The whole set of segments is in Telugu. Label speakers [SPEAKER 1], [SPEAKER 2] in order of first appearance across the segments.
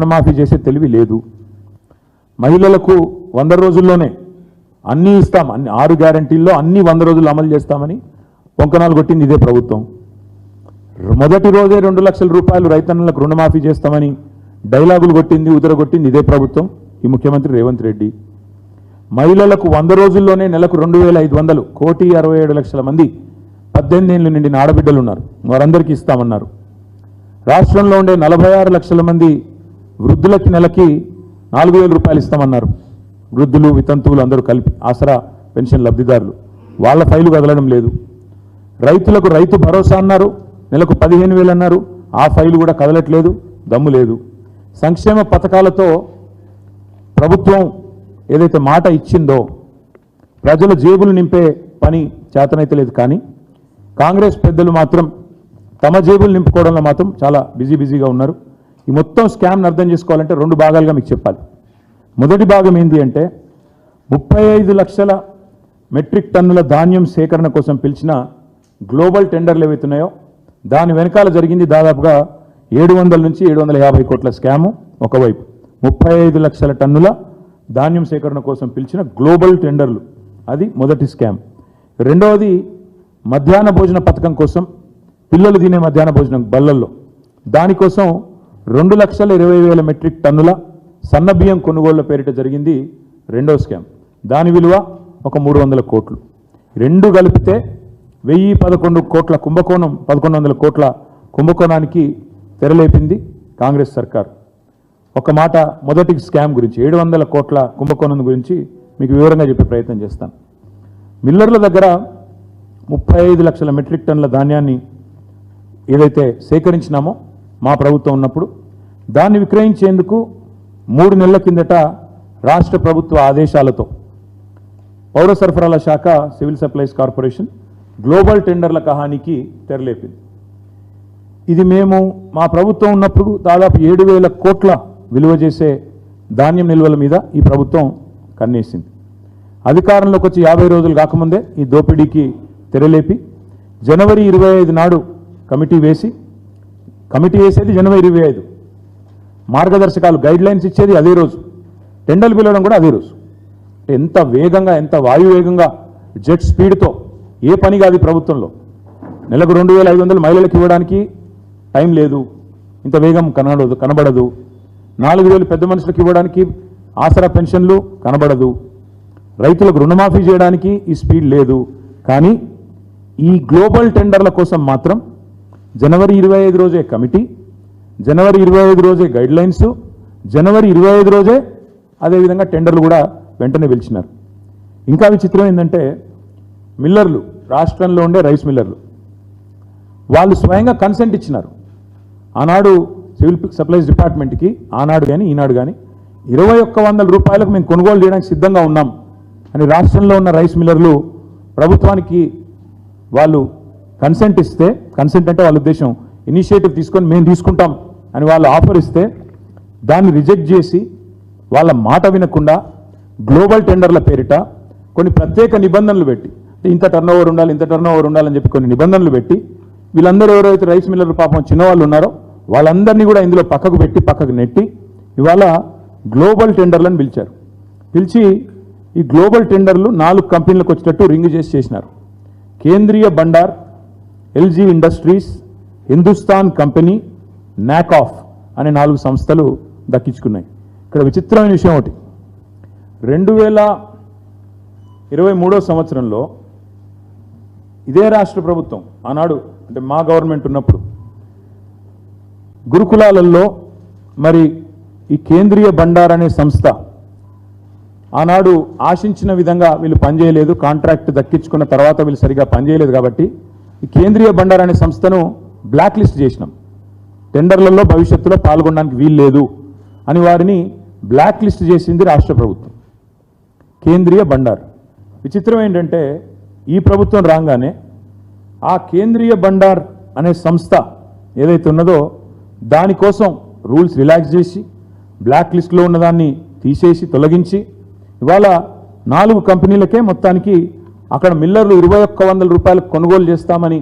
[SPEAKER 1] రుణమాఫీ చేసే తెలివి లేదు. మహిళలకు వంద రోజుల్లోనే అన్నీ ఇస్తాం. అన్ని ఆరు గ్యారంటీల్లో అన్ని వంద రోజులు అమలు చేస్తామని పొంకనాలు కొట్టింది ఇదే ప్రభుత్వం. మొదటి రోజే రెండు లక్షల రూపాయలు రైతన్నులకు రుణమాఫీ చేస్తామని డైలాగులు కొట్టింది ఉదరగొట్టింది ఇదే ప్రభుత్వం. ఈ ముఖ్యమంత్రి రేవంత్ రెడ్డి. మహిళలకు వంద రోజుల్లోనే నెలకు రెండు వేల ఐదు వందలు కోటి అరవై ఏడు లక్షల మంది పద్దెనిమిది ఏళ్ళు నిండిన ఆడబిడ్డలు ఉన్నారు. వారందరికీ ఇస్తామన్నారు. రాష్ట్రంలో ఉండే నలభై ఆరు లక్షల మంది వృద్ధులకి నెలకి నాలుగు వేల రూపాయలు ఇస్తామన్నారు. వృద్ధులు వితంతువులు అందరూ కలిపి ఆసరా పెన్షన్ లబ్ధిదారులు. వాళ్ళ ఫైలు కదలడం లేదు. రైతులకు రైతు భరోసా అన్నారు. నెలకు పదిహేను వేలు అన్నారు. ఆ ఫైలు కూడా కదలట్లేదు దమ్ము లేదు. సంక్షేమ పథకాలతో ప్రభుత్వం ఏదైతే మాట ఇచ్చిందో ప్రజల జేబులు నింపే పని చేతనైతే లేదు కానీ కాంగ్రెస్ పెద్దలు మాత్రం తమ జేబులు నింపుకోవడంలో మాత్రం చాలా బిజీ బిజీగా ఉన్నారు. ఈ మొత్తం స్కామ్ని అర్థం చేసుకోవాలంటే రెండు భాగాలుగా మీకు చెప్పాలి. మొదటి భాగం ఏంటి అంటే ముప్పై ఐదు లక్షల మెట్రిక్ టన్నుల ధాన్యం సేకరణ కోసం పిలిచిన గ్లోబల్ టెండర్లు ఏవైతున్నాయో దాని వెనకాల జరిగింది దాదాపుగా ఏడు వందల నుంచి ఏడు వందల యాభై కోట్ల స్కాము ఒకవైపు. ముప్పై ఐదు లక్షల టన్నుల ధాన్యం సేకరణ కోసం పిలిచిన గ్లోబల్ టెండర్లు. అది మొదటి స్కామ్. రెండవది మధ్యాహ్న భోజన పథకం కోసం పిల్లలు తినే మధ్యాహ్న భోజనం బల్లల్లో. దానికోసం రెండు లక్షల ఇరవై వేల మెట్రిక్ టన్నుల సన్న బియ్యం కొనుగోళ్ళ పేరిట జరిగింది రెండో స్కామ్. దాని విలువ ఒక మూడు వందల కోట్లు. రెండు కలిపితే వెయ్యి పదకొండు కోట్ల కుంభకోణం పదకొండు వందల కోట్ల కుంభకోణానికి తెరలేపింది కాంగ్రెస్ సర్కార్. ఒక మాట మొదటి స్కామ్ గురించి ఏడు వందల కోట్ల కుంభకోణం గురించి మీకు వివరంగా చెప్పే ప్రయత్నం చేస్తాను. మిల్లర్ల దగ్గర ముప్పై ఐదు లక్షల మెట్రిక్ టన్నుల ధాన్యాన్ని ఏదైతే సేకరించినామో మా ప్రభుత్వం ఉన్నప్పుడు దాన్ని విక్రయించేందుకు మూడు నెలల కిందట రాష్ట్ర ప్రభుత్వ ఆదేశాలతో పౌర సరఫరాల శాఖ సివిల్ సప్లైస్ కార్పొరేషన్ గ్లోబల్ టెండర్ల కహానికి తెరలేపింది. ఇది మేము మా ప్రభుత్వం ఉన్నప్పుడు దాదాపు ఏడు వేల కోట్ల విలువ చేసే ధాన్యం నిల్వల మీద ఈ ప్రభుత్వం కన్నేసింది. అధికారంలోకి వచ్చి యాభై రోజులు కాకముందే ఈ దోపిడీకి తెరలేపి జనవరి ఇరవై ఐదు నాడు కమిటీ వేసి కమిటీ వేసేది జనవరి ఇరవై ఐదు. మార్గదర్శకాలు గైడ్ లైన్స్ ఇచ్చేది అదే రోజు. టెండర్లు పిలవడం కూడా అదే రోజు. ఎంత వేగంగా ఎంత వాయువేగంగా జెట్ స్పీడ్తో ఏ పని కాదు ప్రభుత్వంలో. నెలకు రెండు వేల ఐదు వందలు మహిళలకు ఇవ్వడానికి టైం లేదు. ఇంత వేగం కనబడదు కనబడదు. నాలుగు వేలు పెద్ద మనుషులకు ఇవ్వడానికి ఆసరా పెన్షన్లు కనబడదు. రైతులకు రుణమాఫీ చేయడానికి ఈ స్పీడ్ లేదు. కానీ ఈ గ్లోబల్ టెండర్ల కోసం మాత్రం జనవరి ఇరవై ఐదు రోజే కమిటీ జనవరి ఇరవై ఐదు రోజే గైడ్ లైన్స్ జనవరి ఇరవై ఐదు రోజే అదేవిధంగా టెండర్లు కూడా వెంటనే పిలిచినారు. ఇంకా విచిత్రం ఏంటంటే మిల్లర్లు రాష్ట్రంలో ఉండే రైస్ మిల్లర్లు వాళ్ళు స్వయంగా కన్సెంట్ ఇచ్చినారు. ఆనాడు సివిల్ సప్లైస్ డిపార్ట్మెంట్కి ఆనాడు కానీ ఈనాడు కానీ ఇరవై ఒక్క వందల రూపాయలకు మేము కొనుగోలు చేయడానికి సిద్ధంగా ఉన్నాం అని రాష్ట్రంలో ఉన్న రైస్ మిల్లర్లు ప్రభుత్వానికి వాళ్ళు కన్సెంట్ ఇస్తే కన్సెంట్ అంటే వాళ్ళ ఉద్దేశం ఇనిషియేటివ్ తీసుకొని మేము తీసుకుంటాం అని వాళ్ళు ఆఫర్ ఇస్తే దాన్ని రిజెక్ట్ చేసి వాళ్ళ మాట వినకుండా గ్లోబల్ టెండర్ల పేరిట కొన్ని ప్రత్యేక నిబంధనలు పెట్టి ఇంత టర్న్ ఓవర్ ఉండాలి ఇంత టర్న్ ఓవర్ ఉండాలని చెప్పి కొన్ని నిబంధనలు పెట్టి వీళ్ళందరూ ఎవరైతే రైస్ మిల్లర్ పాపం చిన్నవాళ్ళు ఉన్నారో వాళ్ళందరినీ కూడా ఇందులో పక్కకు పెట్టి పక్కకు నెట్టి ఇవాళ గ్లోబల్ టెండర్లను పిలిచారు. పిలిచి ఈ గ్లోబల్ టెండర్లు నాలుగు కంపెనీలకు వచ్చేటట్టు రింగ్ చేసి చేసినారు. Kendriya Bhandar LG industries Hindustan company నాకాఫ్ అనే నాలుగు సంస్థలు దక్కించుకున్నాయి. ఇక్కడ విచిత్రమైన విషయం ఒకటి. రెండు వేల ఇరవై మూడో సంవత్సరంలో ఇదే రాష్ట్ర ప్రభుత్వం ఆనాడు అంటే మా గవర్నమెంట్ ఉన్నప్పుడు గురుకులాలలో మరి ఈ కేంద్రీయ బండార్ అనే సంస్థ ఆనాడు ఆశించిన విధంగా వీళ్ళు పనిచేయలేదు కాంట్రాక్ట్ దక్కించుకున్న తర్వాత వీళ్ళు సరిగా పనిచేయలేదు కాబట్టి ఈ కేంద్రీయ బండార్ అనే సంస్థను బ్లాక్ లిస్ట్ చేసినాం. టెండర్లలో భవిష్యత్తులో పాల్గొనడానికి వీలు లేదు అని వారిని బ్లాక్ లిస్ట్ చేసింది రాష్ట్ర ప్రభుత్వం. కేంద్రీయ బండార్. విచిత్రం ఏంటంటే ఈ ప్రభుత్వం రాగానే ఆ కేంద్రీయ బండార్ అనే సంస్థ ఏదైతే ఉన్నదో దానికోసం రూల్స్ రిలాక్స్ చేసి బ్లాక్ లిస్ట్లో ఉన్నదాన్ని తీసేసి తొలగించి ఇవాళ నాలుగు కంపెనీలకే మొత్తానికి అక్కడ మిల్లర్లు ఇరవై ఒక్క వందల రూపాయలకు కొనుగోలు చేస్తామని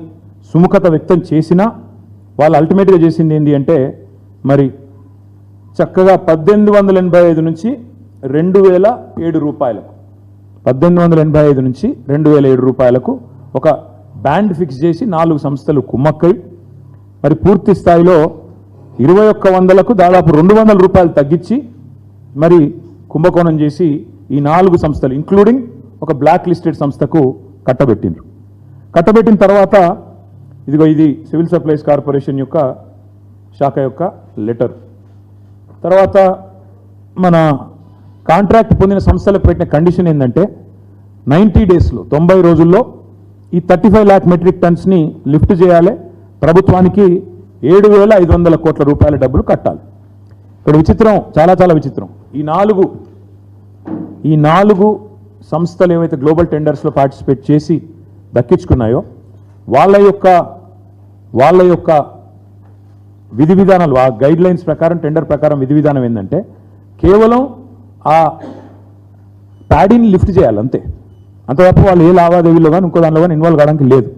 [SPEAKER 1] సుముఖత వ్యక్తం చేసినా వాళ్ళు అల్టిమేట్గా చేసింది ఏంటి అంటే మరి చక్కగా పద్దెనిమిది వందల ఎనభై ఐదు నుంచి రెండు వేల ఏడు రూపాయలకు పద్దెనిమిది వందల ఎనభై ఐదు నుంచి రెండు వేల ఏడు రూపాయలకు ఒక బ్యాండ్ ఫిక్స్ చేసి నాలుగు సంస్థలు కుమ్మక్కై మరి పూర్తి స్థాయిలో ఇరవై ఒక్క వందలకు దాదాపు రెండు వందల రూపాయలు తగ్గించి మరి కుంభకోణం చేసి ఈ నాలుగు సంస్థలు ఇంక్లూడింగ్ ఒక బ్లాక్ లిస్టెడ్ సంస్థకు కట్టబెట్టిండ్రు. కట్టబెట్టిన తర్వాత ఇదిగో ఇది సివిల్ సప్లైస్ కార్పొరేషన్ యొక్క శాఖ యొక్క లెటర్. తర్వాత మన కాంట్రాక్ట్ పొందిన సంస్థలకు పెట్టిన కండిషన్ ఏంటంటే నైంటీ డేస్లో తొంభై రోజుల్లో ఈ థర్టీ ఫైవ్ ల్యాక్ మెట్రిక్ టన్స్ని లిఫ్ట్ చేయాలి. ప్రభుత్వానికి ఏడు వేల ఐదు వందల కోట్ల రూపాయల డబ్బులు కట్టాలి. ఇక్కడ విచిత్రం చాలా చాలా విచిత్రం. ఈ నాలుగు ఈ నాలుగు సంస్థలు ఏవైతే గ్లోబల్ టెండర్స్లో పార్టిసిపేట్ చేసి దక్కించుకున్నాయో వాళ్ళ యొక్క వాళ్ళ యొక్క విధి విధానాలు ఆ గైడ్ లైన్స్ ప్రకారం టెండర్ ప్రకారం విధి విధానం ఏంటంటే కేవలం ఆ ప్యాడీని లిఫ్ట్ చేయాలి అంతే. అంత తప్ప వాళ్ళు ఏ లావాదేవీలో కానీ ఇంకో దానిలో కానీ ఇన్వాల్వ్ కావడానికి లేదు.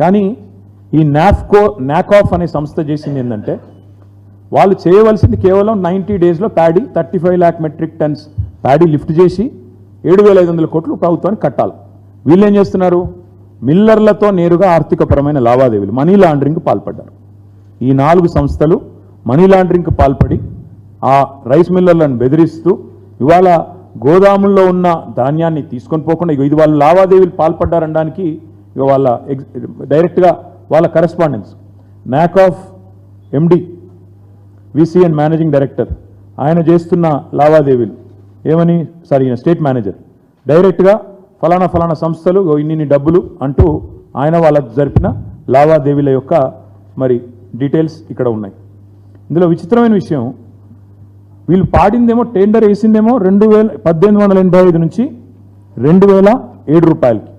[SPEAKER 1] కానీ ఈ నాఫ్కో నాకాఫ్ అనే సంస్థ చేసింది ఏంటంటే వాళ్ళు చేయవలసింది కేవలం నైంటీ డేస్లో paddy thirty five lakh metric tons paddy lift చేసి ఏడు వేల ఐదు వందల కోట్లు ప్రభుత్వానికి కట్టాలి. వీళ్ళు ఏం చేస్తున్నారు? మిల్లర్లతో నేరుగా ఆర్థికపరమైన లావాదేవీలు మనీ లాండరింగ్ పాల్పడ్డారు. ఈ నాలుగు సంస్థలు మనీ లాండరింగ్కి పాల్పడి ఆ రైస్ మిల్లర్లను బెదిరిస్తూ ఇవాళ గోదాముల్లో ఉన్న ధాన్యాన్ని తీసుకొని పోకుండా ఇగో ఇది వాళ్ళు లావాదేవీలు పాల్పడ్డారనడానికి ఇక వాళ్ళ ఎగ్జ్ డైరెక్ట్గా వాళ్ళ కరెస్పాండెన్స్ నాక్ ఆఫ్ ఎండి విసిఎన్ మేనేజింగ్ డైరెక్టర్ ఆయన చేస్తున్న లావాదేవీలు. ఏమని? సారీ ఈయన స్టేట్ మేనేజర్. డైరెక్ట్గా ఫలానా ఫలానా సంస్థలు ఇన్ని ఇన్ని డబ్బులు అంటూ ఆయన వాళ్ళకు జరిపిన లావాదేవీల యొక్క మరి డీటెయిల్స్ ఇక్కడ ఉన్నాయి. ఇందులో విచిత్రమైన విషయం. వీళ్ళు పాడిందేమో టెండర్ వేసిందేమో రెండు వేల పద్దెనిమిది వందల ఎనభై ఐదు నుంచి రెండు వేల ఏడు రూపాయలకి.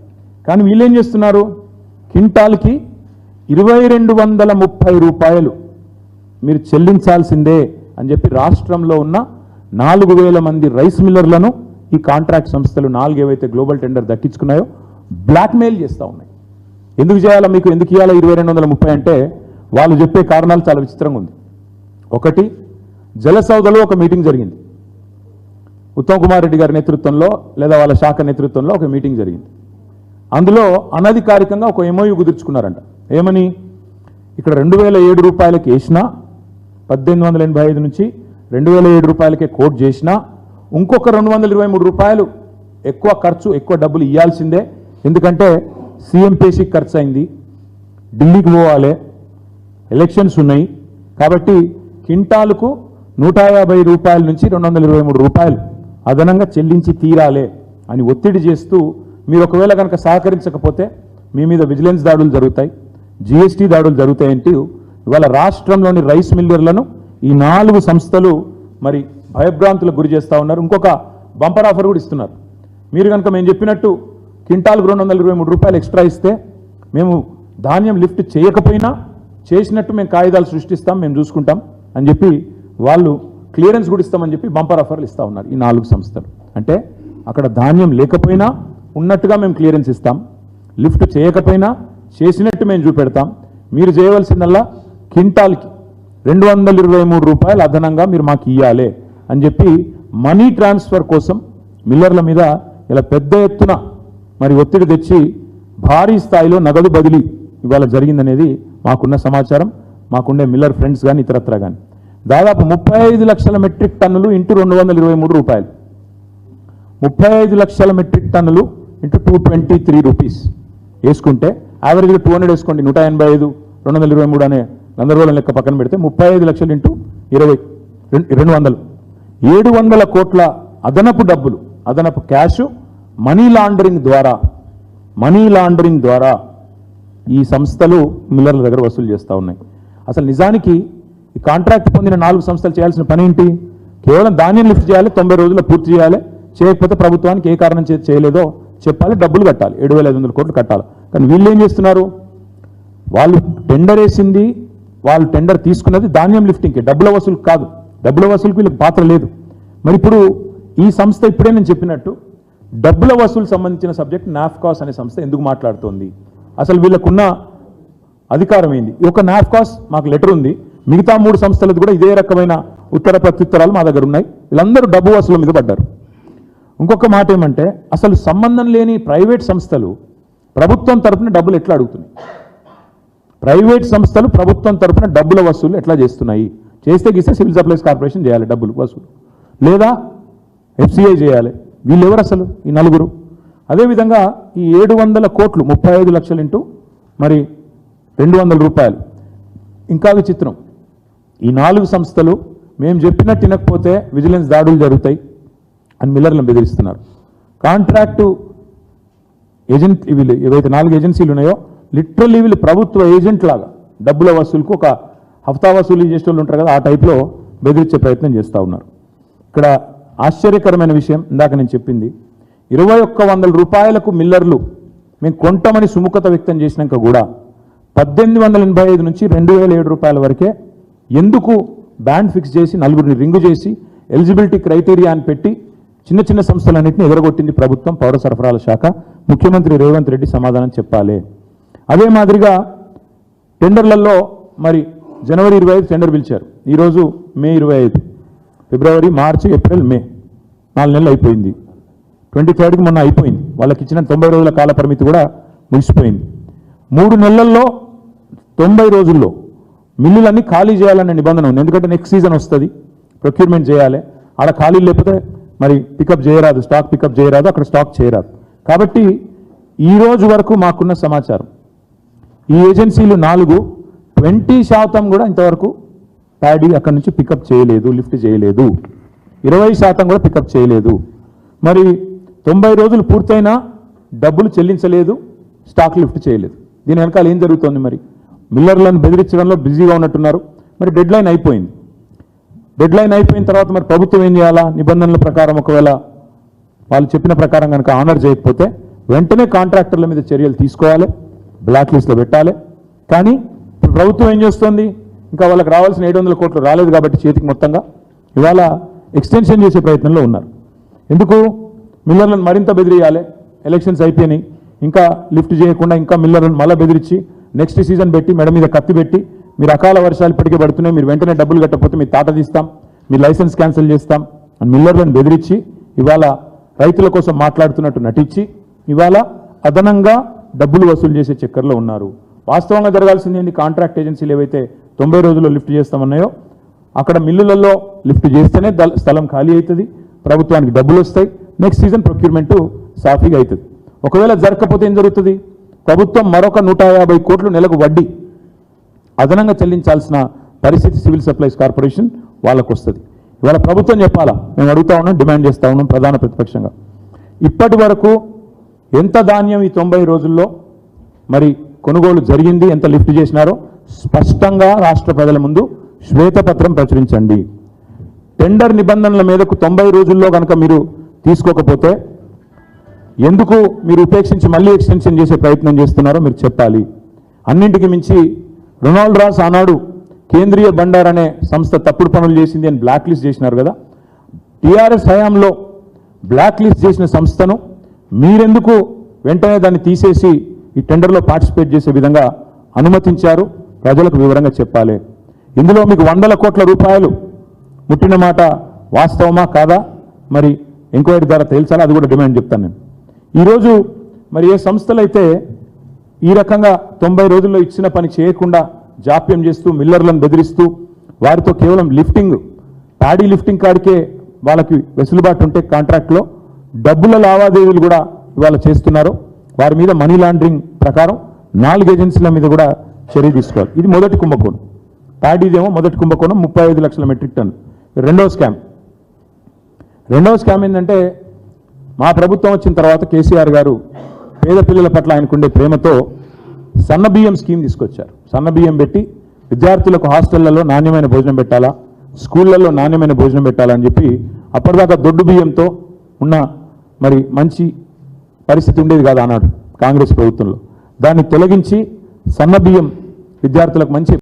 [SPEAKER 1] కానీ వీళ్ళేం చేస్తున్నారు? కింటాల్కి ఇరవై రెండు వందల ముప్పై రూపాయలు మీరు చెల్లించాల్సిందే అని చెప్పి రాష్ట్రంలో ఉన్న నాలుగు వేల మంది రైస్ మిల్లర్లను ఈ కాంట్రాక్ట్ సంస్థలు నాలుగు ఏవైతే గ్లోబల్ టెండర్ దక్కించుకున్నాయో బ్లాక్మెయిల్ చేస్తూ ఉన్నాయి. ఎందుకు చేయాలా మీకు? ఎందుకు ఇవ్వాలా ఇరవై రెండు వందల ముప్పై అంటే వాళ్ళు చెప్పే కారణాలు చాలా విచిత్రంగా ఉంది. ఒకటి జలసౌదలో ఒక మీటింగ్ జరిగింది. ఉత్తమ్ కుమార్ రెడ్డి గారి నేతృత్వంలో లేదా వాళ్ళ శాఖ నేతృత్వంలో ఒక మీటింగ్ జరిగింది. అందులో అనధికారికంగా ఒక ఎంఓయూ కుదుర్చుకున్నారంట. ఏమని? ఇక్కడ రెండు వేల ఏడు రూపాయలకి వేసినా పద్దెనిమిది వందల ఎనభై ఐదు నుంచి రెండు వేల ఏడు రూపాయలకే కోట్ చేసినా ఇంకొక రెండు వందల ఇరవై మూడు రూపాయలు ఎక్కువ ఖర్చు ఎక్కువ డబ్బులు ఇవ్వాల్సిందే ఎందుకంటే సీఎం పేసీకి ఖర్చు అయింది ఢిల్లీకి పోవాలి. ఎలక్షన్స్ ఉన్నాయి. కాబట్టి కింటాలకు నూట యాభై రూపాయల నుంచి రెండు వందల ఇరవై మూడు రూపాయలు అదనంగా చెల్లించి తీరాలే అని ఒత్తిడి చేస్తూ మీరు ఒకవేళ కనుక సహకరించకపోతే మీ మీద విజిలెన్స్ దాడులు జరుగుతాయి. జిఎస్టీ దాడులు జరుగుతాయంటూ ఇవాళ రాష్ట్రంలోని రైస్ మిల్లర్లను ఈ నాలుగు సంస్థలు మరి భయభ్రాంతులకు గురి చేస్తూ ఉన్నారు. ఇంకొక బంపర్ ఆఫర్ కూడా ఇస్తున్నారు. మీరు కనుక మేము చెప్పినట్టు కింటాల్కు రెండు వందల ఇరవై మూడు రూపాయలు ఎక్స్ట్రా ఇస్తే మేము ధాన్యం లిఫ్ట్ చేయకపోయినా చేసినట్టు మేము కాగితాలు సృష్టిస్తాం మేము చూసుకుంటాం అని చెప్పి వాళ్ళు క్లియరెన్స్ కూడా ఇస్తామని చెప్పి బంపర్ ఆఫర్లు ఇస్తూ ఉన్నారు ఈ నాలుగు సంస్థలు. అంటే అక్కడ ధాన్యం లేకపోయినా ఉన్నట్టుగా మేము క్లియరెన్స్ ఇస్తాం. లిఫ్ట్ చేయకపోయినా చేసినట్టు మేము చూపెడతాం. మీరు చేయవలసిందల్లా కింటాల్కి రెండు వందల ఇరవై మూడు రూపాయలు అదనంగా మీరు మాకు ఇవ్వాలి అని చెప్పి మనీ ట్రాన్స్ఫర్ కోసం మిల్లర్ల మీద ఇలా పెద్ద ఎత్తున మరి ఒత్తిడి తెచ్చి భారీ స్థాయిలో నగదు బదిలీ ఇవాళ జరిగిందనేది మాకున్న సమాచారం మాకుండే మిల్లర్ ఫ్రెండ్స్ కానీ ఇతరత్ర కానీ దాదాపు ముప్పై ఐదు లక్షల మెట్రిక్ టన్నులు ఇంటూ రెండు వందల ఇరవై మూడు రూపాయలు. ముప్పై ఐదు లక్షల మెట్రిక్ టన్నులు into two twenty three rupees వేసుకుంటే యావరేజ్గా టూ హండ్రెడ్ వేసుకోండి నూట ఎనభై ఐదు రెండు వందల ఇరవై మూడు అనే గందరగోళం లెక్క పక్కన పెడితే ముప్పై ఐదు లక్షలు ఇంటూ ఇరవై రెండు రెండు వందలు. ఏడు వందల కోట్ల అదనపు డబ్బులు అదనపు క్యాష్ మనీ లాండరింగ్ ద్వారా మనీ లాండరింగ్ ద్వారా ఈ సంస్థలు మిల్లర్ల దగ్గర వసూలు చేస్తూ ఉన్నాయి. అసలు నిజానికి ఈ కాంట్రాక్ట్ పొందిన నాలుగు సంస్థలు చేయాల్సిన పని ఏంటి? కేవలం ధాన్యం లిఫ్ట్ చేయాలి తొంభై రోజుల్లో పూర్తి చేయాలి చేయకపోతే ప్రభుత్వానికి ఏ కారణం చేయలేదో చెప్పాలి డబ్బులు కట్టాలి ఏడు వేల ఐదు వందల కోట్లు కట్టాలి. కానీ వీళ్ళు ఏం చేస్తున్నారు? వాళ్ళు టెండర్ వేసింది వాళ్ళు టెండర్ తీసుకున్నది ధాన్యం లిఫ్టింగ్కి. డబ్బుల వసూలు కాదు. డబ్బుల వసూలుకి వీళ్ళకి పాత్ర లేదు. మరి ఇప్పుడు ఈ సంస్థ ఇప్పుడే నేను చెప్పినట్టు డబ్బుల వసూలు సంబంధించిన సబ్జెక్ట్ నాఫ్కాస్ అనే సంస్థ ఎందుకు మాట్లాడుతోంది? అసలు వీళ్ళకున్న అధికారం ఏంది? ఒక నాఫ్కాస్ మాకు లెటర్ ఉంది. మిగతా మూడు సంస్థలది కూడా ఇదే రకమైన ఉత్తర ప్రత్యుత్తరాలు మా దగ్గర ఉన్నాయి. వీళ్ళందరూ డబ్బు వసూల మీద పడ్డారు. ఇంకొక మాట ఏమంటే అసలు సంబంధం లేని ప్రైవేట్ సంస్థలు ప్రభుత్వం తరపున డబ్బులు ఎట్లా అడుగుతున్నాయి? ప్రైవేట్ సంస్థలు ప్రభుత్వం తరపున డబ్బుల వసూలు ఎట్లా చేస్తున్నాయి? చేస్తే గీస్తే సివిల్ సప్లైస్ కార్పొరేషన్ చేయాలి డబ్బులు వసూలు. లేదా ఎఫ్సిఐ చేయాలి. వీళ్ళు ఎవరు అసలు ఈ నలుగురు? అదేవిధంగా ఈ ఏడు వందల కోట్లు ముప్పై ఐదు లక్షలు ఇంటూ మరి రెండు వందల రూపాయలు. ఇంకా విచిత్రం. ఈ నాలుగు సంస్థలు మేము చెప్పినట్టు తినకపోతే విజిలెన్స్ దాడులు జరుగుతాయి అని మిల్లర్లను బెదిరిస్తున్నారు. కాంట్రాక్టు ఏజెంట్ వీళ్ళు ఏవైతే నాలుగు ఏజెన్సీలు ఉన్నాయో లిటరల్లీ వీళ్ళు ప్రభుత్వ ఏజెంట్ లాగా డబ్బుల వసూలుకు ఒక హఫ్తా వసూలు చేసే వాళ్ళు ఉంటారు కదా ఆ టైప్లో బెదిరించే ప్రయత్నం చేస్తూ ఉన్నారు. ఇక్కడ ఆశ్చర్యకరమైన విషయం ఇందాక నేను చెప్పింది. ఇరవై ఒక్క వందల రూపాయలకు మిల్లర్లు మేము కొంటామని సుముఖత వ్యక్తం చేసినాక కూడా పద్దెనిమిది వందల ఎనభై ఐదు నుంచి రెండు వేల ఏడు రూపాయల వరకే ఎందుకు బ్యాండ్ ఫిక్స్ చేసి నలుగురిని రింగు చేసి ఎలిజిబిలిటీ క్రైటీరియా అని పెట్టి చిన్న చిన్న సంస్థలన్నింటినీ ఎగరగొట్టింది ప్రభుత్వం పౌర సరఫరాల శాఖ. ముఖ్యమంత్రి రేవంత్ రెడ్డి సమాధానం చెప్పాలి. అదే మాదిరిగా టెండర్లలో మరి జనవరి ఇరవై ఐదు టెండర్ పిలిచారు. ఈరోజు మే ఇరవై ఐదు. ఫిబ్రవరి మార్చి ఏప్రిల్ మే. నాలుగు నెలలు అయిపోయింది. ట్వంటీ థర్డ్కి మొన్న అయిపోయింది. వాళ్ళకి ఇచ్చిన తొంభై రోజుల కాల పరిమితి కూడా ముగిసిపోయింది. మూడు నెలల్లో తొంభై రోజుల్లో మిల్లులన్నీ ఖాళీ చేయాలనే నిబంధన ఉంది. ఎందుకంటే నెక్స్ట్ సీజన్ వస్తుంది. ప్రొక్యూర్మెంట్ చేయాలి. ఆడ ఖాళీ లేకపోతే మరి పికప్ చేయరాదు. స్టాక్ పికప్ చేయరాదు. అక్కడ స్టాక్ చేయరాదు. కాబట్టి ఈ రోజు వరకు మాకున్న సమాచారం ఈ ఏజెన్సీలు నాలుగు ట్వంటీ శాతం కూడా ఇంతవరకు ప్యాడీ అక్కడి నుంచి పికప్ చేయలేదు లిఫ్ట్ చేయలేదు. ఇరవై శాతం కూడా పికప్ చేయలేదు. మరి తొంభై రోజులు పూర్తయినా డబ్బులు చెల్లించలేదు స్టాక్ లిఫ్ట్ చేయలేదు. దీని వెనకాల ఏం జరుగుతోంది మరి? మిల్లర్లను బెదిరించడంలో బిజీగా ఉన్నట్టున్నారు. మరి డెడ్ లైన్ అయిపోయింది. డెడ్ లైన్ అయిపోయిన తర్వాత మరి ప్రభుత్వం ఏం చేయాలా? నిబంధనల ప్రకారం ఒకవేళ వాళ్ళు చెప్పిన ప్రకారం కనుక ఆనర్ చేయకపోతే వెంటనే కాంట్రాక్టర్ల మీద చర్యలు తీసుకోవాలి. బ్లాక్ లిస్ట్లో పెట్టాలి. కానీ ఇప్పుడు ప్రభుత్వం ఏం చేస్తోంది? ఇంకా వాళ్ళకి రావాల్సిన ఏడు వందల కోట్లు రాలేదు కాబట్టి చేతికి మొత్తంగా. ఇవాళ ఎక్స్టెన్షన్ చేసే ప్రయత్నంలో ఉన్నారు. ఎందుకు? మిల్లర్లను మరింత బెదిరియాలి. ఎలక్షన్స్ అయిపోయినాయి. ఇంకా లిఫ్ట్ చేయకుండా ఇంకా మిల్లర్లను మళ్ళీ బెదిరించి నెక్స్ట్ సీజన్ పెట్టి మెడ మీద కత్తి పెట్టి మీరు అకాల వర్షాలు ఇప్పటికే పడుతున్నాయి. మీరు వెంటనే డబ్బులు కట్టకపోతే మీ తాట తీస్తాం. మీ లైసెన్స్ క్యాన్సిల్ చేస్తాం. అని మిల్లర్లను బెదిరించి ఇవాళ రైతుల కోసం మాట్లాడుతున్నట్టు నటించి ఇవాళ అదనంగా డబ్బులు వసూలు చేసే చక్కర్లో ఉన్నారు. వాస్తవంగా జరగాల్సింది ఏంటి? కాంట్రాక్ట్ ఏజెన్సీలు ఏవైతే తొంభై రోజుల్లో లిఫ్ట్ చేస్తామన్నాయో అక్కడ మిల్లులలో లిఫ్ట్ చేస్తేనే స్థలం ఖాళీ అవుతుంది. ప్రభుత్వానికి డబ్బులు వస్తాయి. నెక్స్ట్ సీజన్ ప్రొక్యూర్మెంట్ సాఫీగా అవుతుంది. ఒకవేళ జరగకపోతే ఏం జరుగుతుంది? ప్రభుత్వం మరొక నూట యాభై కోట్లు నెలకు వడ్డీ. అదనంగా చెల్లించాల్సిన పరిస్థితి సివిల్ సప్లైస్ కార్పొరేషన్ వాళ్ళకు వస్తుంది. ఇవాళ ప్రభుత్వం చెప్పాలా? మేము అడుగుతా ఉన్నాం డిమాండ్ చేస్తా ఉన్నాం ప్రధాన ప్రతిపక్షంగా. ఇప్పటి వరకు ఎంత ధాన్యం ఈ తొంభై రోజుల్లో? మరి కొనుగోలు జరిగింది ఎంత లిఫ్ట్ చేసినారో? స్పష్టంగా రాష్ట్ర ప్రజల ముందు శ్వేతపత్రం ప్రచురించండి. టెండర్ నిబంధనల మీదకు తొంభై రోజుల్లో కనుక మీరు తీసుకోకపోతే ఎందుకు మీరు ఉపేక్షించి మళ్ళీ ఎక్స్టెన్షన్ చేసే ప్రయత్నం చేస్తున్నారో మీరు చెప్పాలి. అన్నింటికి మించి రొనాల్డ్ రాస్ ఆనాడు కేంద్రీయ బండార్ అనే సంస్థ తప్పుడు పనులు చేసింది అని బ్లాక్ లిస్ట్ చేసినారు కదా. టీఆర్ఎస్ హయాంలో బ్లాక్ లిస్ట్ చేసిన సంస్థను మీరెందుకు వెంటనే దాన్ని తీసేసి ఈ టెండర్లో పార్టిసిపేట్ చేసే విధంగా అనుమతించారు? ప్రజలకు వివరంగా చెప్పాలి. ఇందులో మీకు వందల కోట్ల రూపాయలు ముట్టిన మాట వాస్తవమా కాదా? మరి ఎంక్వైరీ ద్వారా తేల్చాలా? అది కూడా డిమాండ్ చెప్తాను నేను. ఈరోజు మరి ఏ సంస్థలైతే ఈ రకంగా తొంభై రోజుల్లో ఇచ్చిన పని చేయకుండా జాప్యం చేస్తూ మిల్లర్లను బెదిరిస్తూ వారితో కేవలం లిఫ్టింగ్ ప్యాడీ లిఫ్టింగ్ కాడికే వాళ్ళకి వెసులుబాటు ఉంటే కాంట్రాక్ట్లో డబ్బుల లావాదేవీలు కూడా ఇవాళ చేస్తున్నారు. వారి మీద మనీ లాండరింగ్ ప్రకారం నాలుగు ఏజెన్సీల మీద కూడా చర్య తీసుకోవాలి. ఇది మొదటి కుంభకోణం. ప్యాడీదేమో మొదటి కుంభకోణం ముప్పై ఐదు లక్షల మెట్రిక్ టన్ రెండవ స్కామ్. రెండవ స్కామ్ ఏంటంటే మా ప్రభుత్వం వచ్చిన తర్వాత కేసీఆర్ గారు పేద పిల్లల పట్ల ఆయనకుండే ప్రేమతో సన్న బియ్యం స్కీమ్ తీసుకొచ్చారు. సన్న బియ్యం పెట్టి విద్యార్థులకు హాస్టళ్ళలో నాణ్యమైన భోజనం పెట్టాలా? స్కూళ్ళల్లో నాణ్యమైన భోజనం పెట్టాలని చెప్పి అప్పటిదాకా దొడ్డు బియ్యంతో ఉన్న మరి మంచి పరిస్థితి ఉండేది కాదు ఆనాడు కాంగ్రెస్ ప్రభుత్వంలో. దాన్ని తొలగించి సన్నబియ్యం విద్యార్థులకు మంచి